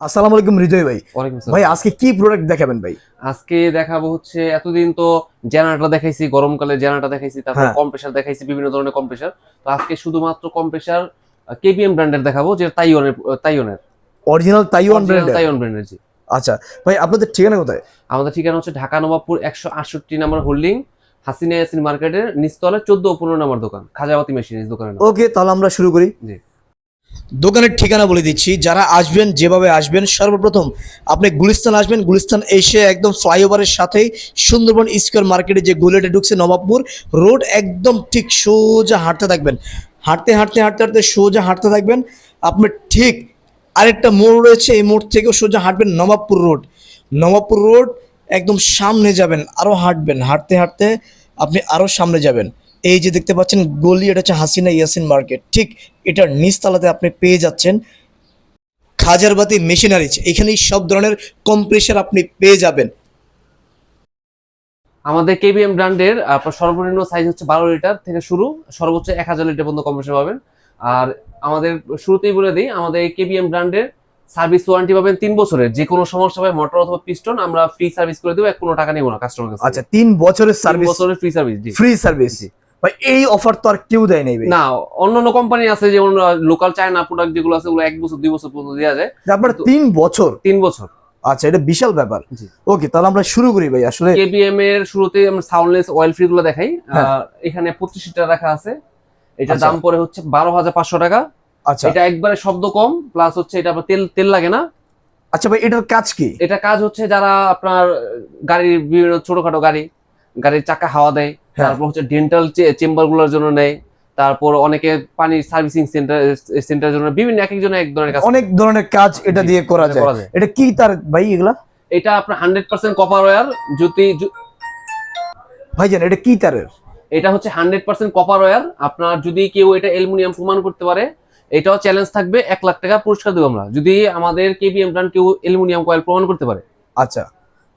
আসসালামু আলাইকুম হৃদয় ভাই। ভাই আজকে কি প্রোডাক্ট দেখাবেন ভাই? আজকে দেখাবো হচ্ছে এতদিন তো জেনারেটর দেখাইছি গরমকালে জেনারেটর দেখাইছি তারপর হ্যাঁ। কম্প্রেসার দেখাইছি বিভিন্ন ধরনের কম্প্রেসার তো আজকে শুধুমাত্র কম্প্রেসার কেবিএম ব্র্যান্ডের দেখাবো যেটা তাইওয়ানের তাইওয়ানের অরিজিনাল তাইওয়ান ব্র্যান্ড তাইওয়ান ব্র্যান্ডের জি। আচ্ছা ভাই আপনাদের ঠিকানা কোথায়? আমাদের ঠিকানা হচ্ছে ঢাকা নবাবপুর একশো আটষট্টি নাম্বার হোল্ডিং হাসিনা ইয়াসিন মার্কেটের নিচতলা চোদ্দ পনেরো নাম্বার দোকান খাজাবাতি মেশিন দোকানের ওকে তাহলে আমরা শুরু করি। জি। দোকানের ঠিকানা বলে দিচ্ছি। যারা আসবেন, যেভাবে আসবেন, সর্বপ্রথম আপনি গুলিস্তান আসবেন। গুলিস্তান এসে একদম ফ্লাইওভারের সাথেই সুন্দরবন স্কোয়ার মার্কেটে যে গলিটা ঢুকছে নবাবপুর রোড, একদম ঠিক সোজা হাঁটতে থাকবেন। হাঁটতে হাঁটতে হাঁটতে হাঁটতে সোজা হাঁটতে থাকবেন। আপনি ঠিক আরেকটা মোড় রয়েছে, এই মোড় থেকেও সোজা হাঁটবেন নবাবপুর রোড। নবাবপুর রোড একদম সামনে যাবেন আরও হাঁটবেন। হাঁটতে হাঁটতে আপনি আরও সামনে যাবেন। এই যে দেখতে পাচ্ছেন গলি এটা হচ্ছে হাসিনা ইয়াসিন মার্কেট। ঠিক এটার নিচতলাতে আপনি পেয়ে যাচ্ছেন খাজারবাতি মেশিনারিজ। এখানেই সব ধরনের কম্প্রেসার আপনি পেয়ে যাবেন। আমাদের কেবিএম ব্র্যান্ডের আপনার সর্বনিম্ন সাইজ হচ্ছে বারো লিটার থেকে শুরু সর্বোচ্চ এক হাজার লিটার পর্যন্ত কম্প্রেসার পাবেন। আর আমাদের শুরুতেই বলে দিই আমাদের কেবিএম ব্র্যান্ডের সার্ভিস ওয়ারেন্টি পাবেন তিন বছরের। যে কোনো সমস্যা হয় মোটর অথবা পিস্টন আমরা ফ্রি সার্ভিস করে দেবো এক কোনো টাকা নেব না কাস্টমার আচ্ছা তিন বছরের সার্ভিস বছরের ফ্রি সার্ভিস ফ্রি সার্ভিস। ভাই এই অফার তো আর কেউ দেয় নাই না অন্য অন্য কোম্পানি আছে যেমন লোকাল চায়না প্রোডাক্ট যেগুলো আছে ওগুলো এক বছর দুই বছর পর্যন্ত দেওয়া যায়। আপনার তিন বছর? তিন বছর। আচ্ছা এটা বিশাল ব্যাপার। ওকে তাহলে আমরা শুরু করি ভাই আসলে কেবিএম এর শুরুতে আমরা সাউন্ডলেস অয়েল ফ্রি গুলো দেখাই। হ্যাঁ। এখানে পঁচিশ লিটার রাখা আছে। এটার আচ্ছা। দাম পড়ে হচ্ছে বারো হাজার পাঁচশো টাকা। আচ্ছা। এটা একবারে শব্দ কম প্লাস হচ্ছে এটা আপনার তেল তেল লাগে না। আচ্ছা ভাই এটার কাজ কি? এটা কাজ হচ্ছে যারা আপনার গাড়ির বিভিন্ন ছোটখাটো গাড়ি গাড়ির চাকা হাওয়া দেয়। তারপর হচ্ছে ডেন্টাল চেম্বারগুলোর জন্য নেয়। তারপর অনেকে পানির সার্ভিসিং সেন্টার সেন্টারের জন্য বিভিন্ন এক একজনের এক ধরনের কাজ অনেক ধরনের কাজ এটা দিয়ে করা যায়। এটা কি তার ভাই এগুলা? এটা আপনার হান্ড্রেড পার্সেন্ট কপার ওয়ার যদি ভাইজান এটা কি তারের? এটা হচ্ছে হান্ড্রেড পার্সেন্ট কপার ওয়ার আপনার যদি কেউ এটা অ্যালুমিনিয়াম প্রমাণ করতে পারে এটাও চ্যালেঞ্জ থাকবে এক লাখ টাকা পুরস্কার দেবো আমরা। যদি আমাদের কেবিএম ব্র্যান্ড কেউ অ্যালুমিনিয়াম কয়েল প্রমাণ করতে পারে। আচ্ছা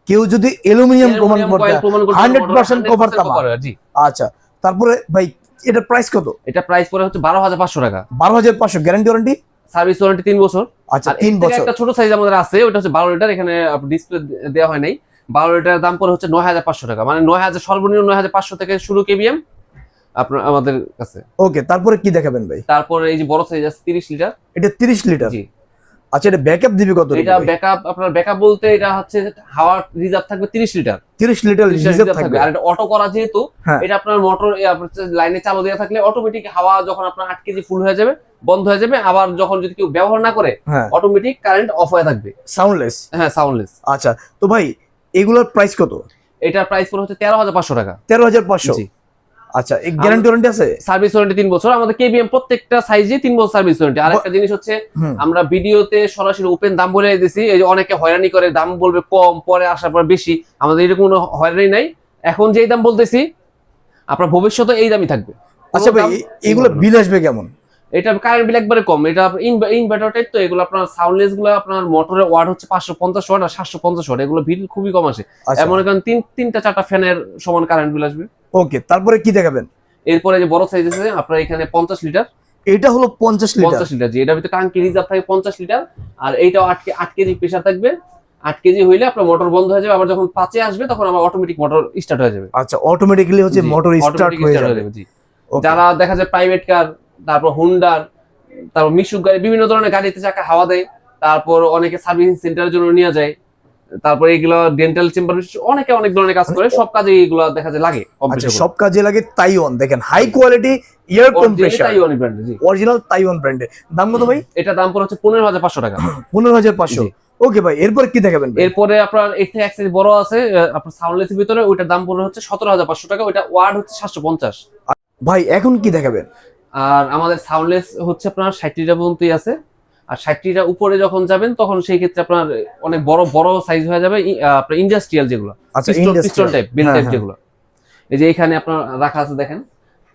কেউ যদি অ্যালুমিনিয়াম প্রমাণ করতে coil প্রমাণ করতে 100% 100% তামা। জি। আচ্ছা তারপরে ভাই এটা প্রাইস কত? এটা প্রাইস পড়ে হচ্ছে বারো হাজার পাঁচশো টাকা। বারো হাজার পাঁচশো গ্যারান্টি ওয়ারেন্টি সার্ভিস ওয়ারেন্টি তিন বছর। আচ্ছা তিন বছর। একটা ছোট সাইজ আমাদের আছে ওটা হচ্ছে বারো লিটার এখানে ডিসপ্লে দেওয়া হয় নাই। বারো লিটার দাম পড়ে হচ্ছে নয় হাজার পাঁচশো টাকা। মানে নয় হাজার সর্বনিম্ন নয় হাজার পাঁচশো থেকে শুরু কেবিএম আপনার আমাদের কাছে। ওকে তারপরে কি দেখাবেন ভাই? তারপরে এই যে বড় সাইজ আছে তিরিশ লিটার এটা তিরিশ লিটার জি। আচ্ছা এটা ব্যাকআপ দিবে কত এটা ব্যাকআপ আপনার ব্যাকআপ বলতে এটা হচ্ছে হাওয়ার রিজার্ভ থাকবে তিরিশ লিটার। তিরিশ লিটার রিজার্ভ থাকবে। আর এটা অটো করা যেহেতু হ্যাঁ। এটা আপনার মোটর লাইনে চালু দেওয়া থাকলে অটোমেটিক হাওয়া যখন আপনার আট কেজি ফুল হয়ে যাবে বন্ধ হয়ে যাবে আবার যখন যদি কেউ ব্যবহার না করে অটোমেটিক কারেন্ট অফ হয়ে থাকবে। সাউন্ডলেস হ্যাঁ সাউন্ডলেস আচ্ছা তো ভাই এগুলোর প্রাইস কত? এটার প্রাইস পড়ে হচ্ছে তেরো হাজার পাঁচশো টাকা। তেরো হাজার পাঁচশো। আচ্ছা এই গ্যারান্টি ওয়ারেন্টি আছে? সার্ভিস ওয়ারেন্টি বছর। আমাদের কেবিএম প্রত্যেকটা সাইজে বছর সার্ভিস ওয়ারেন্টি আর একটা জিনিস হচ্ছে আমরা ভিডিওতে সরাসরি ওপেন দাম বলে দিছি। এই যে অনেকে হয়রানি করে দাম বলবে কম পরে আসার পর বেশি। আমাদের এরকম কোনো হয়রানি নাই। এখন যেই দাম বলতেছি আপনার ভবিষ্যতে এই দামই থাকবে। আচ্ছা ভাই এগুলো বিল আসবে কেমন? এটা কারেন্ট বিল একবারে কম। এটা ইনভার্টার টাইপ তো এগুলো আপনার সাউন্ডলেসগুলো আপনার মোটরের ওয়াট হচ্ছে পাঁচশো পঞ্চাশ ওয়াট আর সাতশো পঞ্চাশ ওয়াট এগুলো বিল খুবই কম আসে। আচ্ছা। এমন কারণ তিন তিনটা চারটা ফ্যানের সমান কারেন্ট বিল আসবে। ওকে তারপরে কি দেখাবেন? এরপরে যে বড় সাইজ আছে আপনার এখানে পঞ্চাশ লিটার এটা হলো পঞ্চাশ লিটার পঞ্চাশ লিটার যে এটার ভিতরে টাঙ্কি রিজার্ভ থাকে পঞ্চাশ লিটার আর এইটাও আট আট কেজি প্রেশার থাকবে। আট কেজি হইলে আপনার মোটর বন্ধ হয়ে যাবে আবার যখন পাঁচে আসবে তখন আবার অটোমেটিক মোটর স্টার্ট হয়ে যাবে। আচ্ছা অটোমেটিক্যালি হচ্ছে মোটর স্টার্ট হয়ে যাবে। জি। যারা দেখা যায় প্রাইভেট কার তারপর হুন্ডার তারপর মিশুক গাড়ি বিভিন্ন ধরনের গাড়িতে চাকা হাওয়া দেয় তারপর অনেকে সার্ভিসিং সেন্টারের জন্য নিয়ে যায়। তারপর এগুলো ডেন্টাল চেম্বার অনেকে অনেক ধরনের কাজ করে সব কাজে এগুলো দেখা যায় লাগে আচ্ছা সব কাজে লাগে তাইওয়ান দেখেন হাই কোয়ালিটি এয়ার কম্প্রেসার তাইওয়ানি ব্র্যান্ড জি। অরিজিনাল তাইওয়ান ব্র্যান্ডের দাম কত ভাই? এটা দাম পড়ে হচ্ছে পনেরো হাজার পাঁচশো টাকা। পনেরো হাজার পাঁচশো। জি। ওকে ভাই এরপর কি দেখাবেন? এরপরে আপনার এর থেকে size বড় আছে আপনার সাউন্ডলেসের ভিতরে ওইটার দাম পড়ে হচ্ছে সতেরো হাজার পাঁচশো টাকা ওইটা ওয়ার্ড হচ্ছে সাতশো পঞ্চাশ। ভাই এখন কি দেখাবেন? আর আমাদের সাউন্ডলেস হচ্ছে আপনার ষাটটিটা পর্যন্তই আছে। আর ষাটটিটা উপরে যখন যাবেন তখন সেই ক্ষেত্রে আপনার অনেক বড় বড় সাইজ হয়ে যাবে আপনার ইন্ডাস্ট্রিয়াল যেগুলো। industrial। Type belt type. যেগুলো। এই যে এখানে আপনার রাখা আছে দেখেন।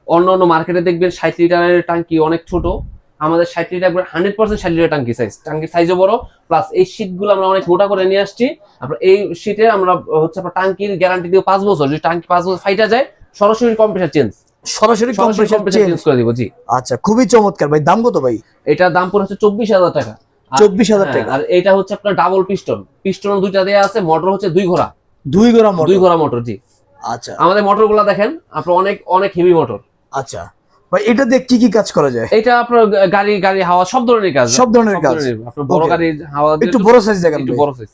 অন্য অন্য মার্কেটে দেখবেন ষাট লিটারের টাঙ্কি অনেক ছোট। আমাদের ষাট লিটার হান্ড্রেড পার্সেন্ট ষাট লিটার টাঙ্কি সাইজ টাঙ্কির সাইজও বড় প্লাস এই শীটগুলো আমরা অনেক মোটা করে নিয়ে আসছি। আপনার এই শীটে আমরা হচ্ছে আপনার টাঙ্কির গ্যারান্টি দিয়ে পাঁচ বছর। যদি টাঙ্কি পাঁচ বছর ফাইটা যায় সরাসরি কম্পিউটার চেঞ্জ সরাসরি কম্প্রেসার চেঞ্জ করে দিব জি। আচ্ছা খুবই চমৎকার। ভাই দাম কত ভাই? এটার দাম পড়ে হচ্ছে চব্বিশ হাজার টাকা। আর- চব্বিশ হাজার হ্যাঁ, টাকা। আর এটা হচ্ছে আপনার ডাবল পিস্টন পিস্টন দুইটা দেয়া আছে মোটর হচ্ছে দুই ঘোড়া। দুই গ্রাম দুই ঘোড়া মোটর জি। আচ্ছা। আমাদের মোটরগুলা দেখেন আপনার অনেক অনেক হেভি মোটর আচ্ছা। ভাই এটা দিয়ে কি কি কাজ করা যায়? এটা আপনার গাড়ি গাড়ি হাওয়া সব ধরনের কাজ। সব ধরনের কাজ। আপনার বড়. গাড়ি হাওয়া একটু বড় সাইজ দেখেন একটু। বড় সাইজ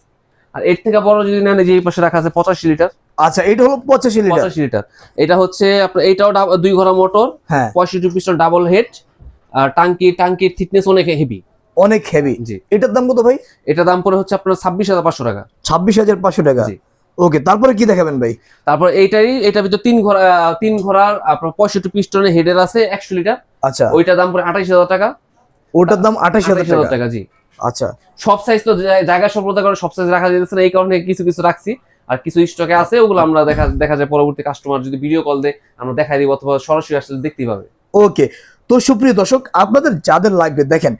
আর এর থেকে বড় যদি নেন যে এই পাশে রাখা আছে পঁচাশি লিটার। আচ্ছা এটা হলো পঁচাশি লিটার। পঁচাশি লিটার। এটা হচ্ছে আপনার এইটাও ডাব- দুই ঘোড়া মোটর হ্যাঁ। পঁয়ষট্টি পিস্টন ডাবল হেড আর টাঙ্কি টাঙ্কির থিকনেস অনেক হেভি অনেক হেভি জি। এটার দাম কত ভাই? এটা দাম পড়ে হচ্ছে আপনার ছাব্বিশ হাজার পাঁচশো টাকা। ছাব্বিশ হাজার পাঁচশো টাকা। জি। ওকে তারপরে কি দেখাবেন ভাই? তারপর এইটারই এটা ভিতর তিন ঘোড়া তিন ঘোড়ার আপনার পঁয়ষট্টি পিস্টনের হেডের আছে একশো লিটার। আচ্ছা। ওইটার দাম পড়ে আঠাইশ হাজার টাকা। ওটার দাম আঠাশ হাজার টাকা। জি। আচ্ছা। সব সাইজ তো জায়গা স্বল্পতা করে সব সাইজ রাখা যেতেছে না এই কারণে কিছু কিছু রাখছি। আর কিছু স্টকে আছে ওগুলো আমরা দেখা দেখা যায় পরবর্তী কাস্টমার যদি ভিডিও কল দেয় আমরা দেখাই দিব অথবা সরাসরি আসলে দেখতেই পাবে। ওকে তো সুপ্রিয় দর্শক আপনাদের যাদের লাগবে দেখেন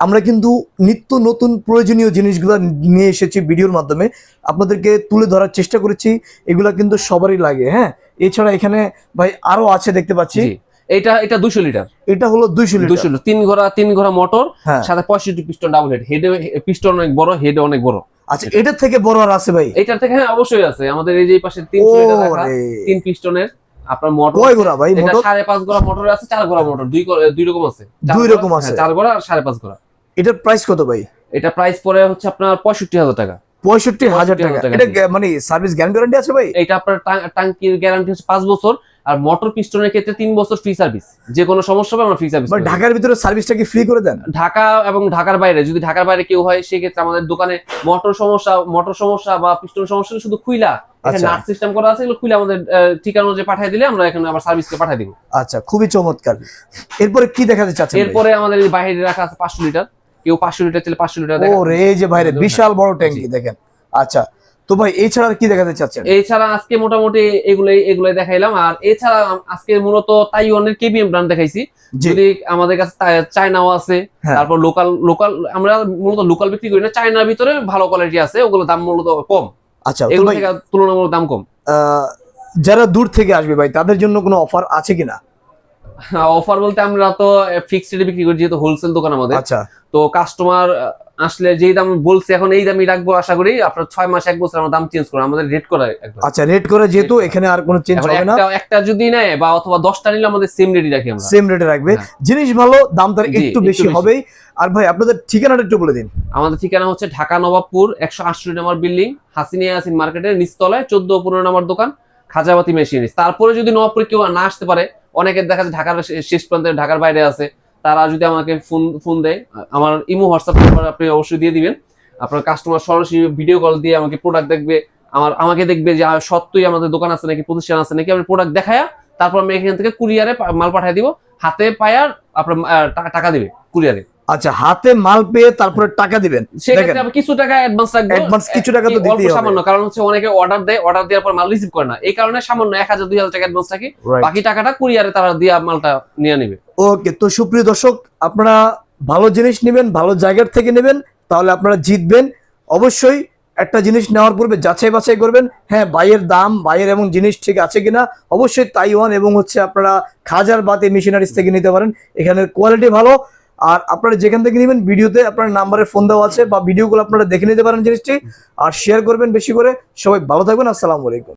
আমরা কিন্তু নিত্য নতুন প্রয়োজনীয় জিনিসগুলো নিয়ে এসেছি ভিডিওর মাধ্যমে। আপনাদেরকে তুলে ধরার চেষ্টা করেছি এগুলা কিন্তু সবারই লাগে হ্যাঁ? এছাড়া এখানে ভাই আরও আছে দেখতে পাচ্ছি। এটা এটা দুশো লিটার। এটা হলো দুইশো দুশো লিটার লিটার। তিন ঘোড়া তিন ঘোড়া মোটর হ্যাঁ। সাথে পঁয়ষট্টি পিস্টন ডাবল হেড হেডে পিস্টন অনেক বড় হেডে অনেক বড়। আচ্ছা এটার থেকে বড় আর আছে ভাই? এইটার থেকে হ্যাঁ অবশ্যই আছে। আমাদের এই যে পাশে তিন তিন পিস্টনের আপনার মোটর কয় গোড়া ভাই মোটর সাড়ে পাঁচ গোড়া মোটর আছে চার গোড়া মোটর দুই দুই রকম আছে। দুই রকম আছে। হ্যাঁ, চার গোড়া আর সাড়ে পাঁচ গোড়া এটার প্রাইস কত ভাই? এটা প্রাইস পড়ে হচ্ছে আপনার পঁয়ষট্টি হাজার টাকা। পঁয়ষট্টি হাজার 65,000 টাকা। এটা মানে সার্ভিস গ্যারান্টি আছে ভাই? এটা আপনার টাঙ্কির গ্যারান্টি হচ্ছে পাঁচ বছর। আর মোটর পিস্টনের ক্ষেত্রে তিন বছর ফ্রি সার্ভিস যে কোনো সমস্যা হবে আমরা ফ্রি সার্ভিস ঢাকার ভিতরে সার্ভিসটা কি ফ্রি করে দেন? ঢাকা এবং ঢাকার বাইরে যদি ঢাকার বাইরে কেউ হয় সেক্ষেত্রে আমাদের দোকানে মোটর সমস্যা মোটর সমস্যা বা পিস্টন সমস্যা শুধু খুইলা। এখানে আচ্ছা। নাট সিস্টেম করা আছে এগুলো খুইলা আমাদের ঠিকানা অনুযায়ী পাঠিয়ে দিলে আমরা এখানে আবার সার্ভিসকে পাঠিয়ে দিব। আচ্ছা খুবই চমৎকার। এরপরে কি দেখাতে চাচ্ছেন? এরপরে আমাদের বাইরে রাখা আছে পাঁচশো লিটার। কেউ পাঁচশো লিটার চাইলে পাঁচশো লিটার ও রে এই যে হ্যাঁ। বিশাল বড় ট্যাঙ্কি দেখেন। আচ্ছা তো ভাই এছাড়া কি দেখাতে চাচ্ছেন? এছাড়া আজকে মোটামুটি এগুলাই এগুলাই দেখাইলাম। আর এছাড়া আজকে মূলত তাইওয়ানের কেবিএম ব্র্যান্ড দেখাইছি। যদি আমাদের কাছে চায়নাও আছে হ্যাঁ। তারপর লোকাল লোকাল আমরা মূলত লোকাল বিক্রি করি না চায়নার ভিতরে ভালো কোয়ালিটি আছে ওগুলো দাম মূলত কম। আচ্ছা এগুলো থেকে তুলনামূলক দাম কম। যারা দূর থেকে আসবে ভাই তাদের জন্য কোনো অফার আছে কিনা? অফার বলতে আমরা তো ফিক্সড রেটে বিক্রি করি যেহেতু হোলসেল দোকান আমাদের। আচ্ছা। তো কাস্টমার আসলে যেই দাম বলছে এখন এই দামই রাখব আশা করি। আপনার ছয় মাস এক বছর আমরা দাম চেঞ্জ করি আমাদের রেট করা একদম। আচ্ছা রেট করে যেহেতু এখানে আর কোনো চেঞ্জ হবে না। একটা একটা যদি নেয় বা অথবা দশটা নিলে আমাদের সেম রেটই রাখি আমরা। সেম রেটে রাখবে। হ্যাঁ। জিনিস ভালো দাম তার একটু বেশি। হবেই। আর ভাই আপনাদের ঠিকানাটা একটু বলে দিন। আমাদের ঠিকানা হচ্ছে ঢাকা নবাবপুর একশো আটষট্টি নম্বর বিল্ডিং হাসিনিয়া হাসিন মার্কেটের নিচতলায় চোদ্দ পনেরো নম্বর দোকান খাজাবাতি মেশিনিস তারপরে যদি নবাবপুরে কেউ না আসতে পারে অনেকের দেখা যায় ঢাকার শেষ প্রান্তে ঢাকার বাইরে আছে। তারা যদি আমাকে ফোন ফোন দেয়, আমার ইমো, হোয়াটসঅ্যাপ নাম্বার আপনি অবশ্যই দিয়ে দিবেন। আপনার কাস্টমার সরাসরি ভিডিও কল দিয়ে আমাকে প্রোডাক্ট দেখবে, আমার, আমাকে দেখবে যে সত্যই আমাদের দোকান আছে নাকি, প্রতিষ্ঠান আছে নাকি? আমি প্রোডাক্ট দেখায় তারপর আমি এখান থেকে কুরিয়ারে মাল পাঠিয়ে দিব। হাতে পায়ার আপনার টাকা দেবে কুরিয়ারে আচ্ছা হাতে মাল পেয়ে তারপরে টাকা দিবেন। সেক্ষেত্রে কিছু টাকা অ্যাডভান্স রাখব Advance কিছু টাকা তো দিতেই হবে। সামান্য কারণ হচ্ছে অনেকে অর্ডার দেয় অর্ডার দেওয়ার পর মাল রিসিভ করে না। এই কারণে সামান্য এক হাজার দুই হাজার টাকা অ্যাডভান্স রাখি বাকি টাকাটা কুরিয়ারে তারা দিয়ে মালটা নিয়ে নেবে। ওকে তো সুপ্রিয় দর্শক আপনারা ভালো জিনিস নেবেন ভালো জায়গার থেকে নেবেন তাহলে আপনারা জিতবেন। অবশ্যই একটা জিনিস নেওয়ার পূর্বে যাচাই বাছাই করবেন হ্যাঁ বাইয়ের দাম বাইয়ের এবং জিনিস ঠিক আছে কিনা। অবশ্যই তাইওয়ান এবং হচ্ছে আপনারা খাজার বাতি মেশিনারিজ থেকে নিতে পারেন। এখানের কোয়ালিটি ভালো। আর আপনারা যেখান থেকে নেবেন ভিডিওতে আপনার নাম্বারে ফোন দেওয়া আছে বা ভিডিওগুলো আপনারা দেখে নিতে পারেন জিনিসটি। আর শেয়ার করবেন বেশি করে। সবাই ভালো থাকবেন, আসসালামু আলাইকুম।